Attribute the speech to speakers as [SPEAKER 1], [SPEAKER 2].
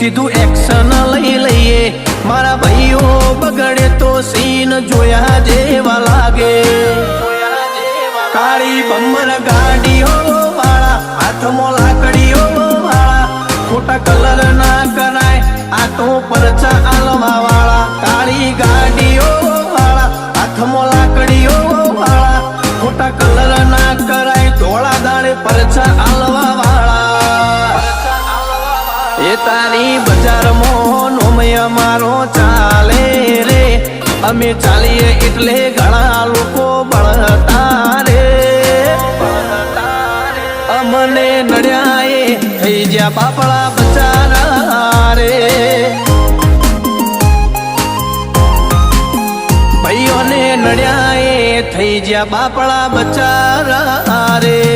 [SPEAKER 1] સીધું એક્શન લઈ લઈએ. મારા ભાઈઓ બગડે તો સીન જોયા જેવા લાગે. કાળી બમ્બર ગાડીઓ વાળા, હાથમાં લાકડીઓ વાળા, ખોટા કલર ના કરાય આ તો પરચા આલવા વાળા. કાળી ગાડીઓ વાળા, હાથમાં લાકડીઓ એ તારી બજારમાં નોમય મારો ચાલે રે. અમે ચાલીએ એટલે ઘણા લોકો બળતા રે. અમને નડ્યાએ થઈ જ્યા બાપડા બચારા રે. ભાઈઓને નડ્યાએ થઈ જ્યા બાપડા બચારા રે.